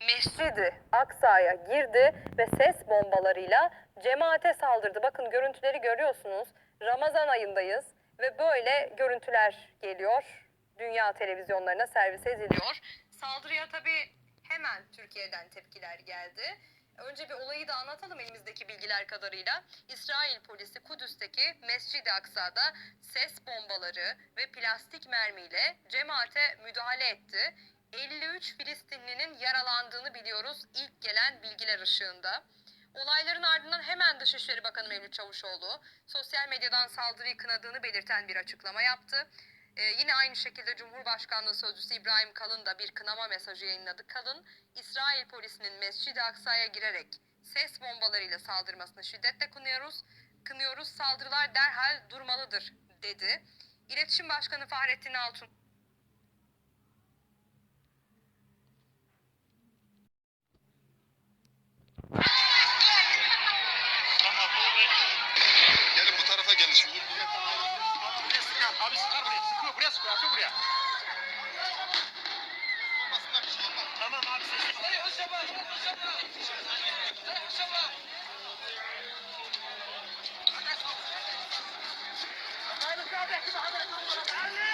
Mescidi Aksa'ya girdi ve ses bombalarıyla cemaate saldırdı. Bakın görüntüleri görüyorsunuz. Ramazan ayındayız ve böyle görüntüler geliyor. Dünya televizyonlarına servis ediliyor. Saldırıya tabii hemen Türkiye'den tepkiler geldi. Önce bir olayı da anlatalım elimizdeki bilgiler kadarıyla. İsrail polisi Kudüs'teki Mescid-i Aksa'da ses bombaları ve plastik mermiyle cemaate müdahale etti. 53 Filistinlinin yaralandığını biliyoruz ilk gelen bilgiler ışığında. Olayların ardından hemen Dışişleri Bakanı Mevlüt Çavuşoğlu sosyal medyadan saldırıyı kınadığını belirten bir açıklama yaptı. Ee, yine aynı şekilde Cumhurbaşkanlığı Sözcüsü İbrahim Kalın da bir kınama mesajı yayınladı. Kalın, İsrail polisinin Mescid-i Aksa'ya girerek ses bombalarıyla saldırmasını şiddetle kınıyoruz. Kınıyoruz, saldırılar derhal durmalıdır dedi. İletişim Başkanı Fahrettin Altun Gelin bu tarafa gelin şimdi. Buraya sıkar. Abi sıkar buraya. Sıkıyor buraya sıkıyor. Atıyor buraya. Tamam abi sessiz. Dayı Hüsaba. Hüsaba. Dayı Hüsaba. Dayı Hüsaba. Dayı Hüsaba.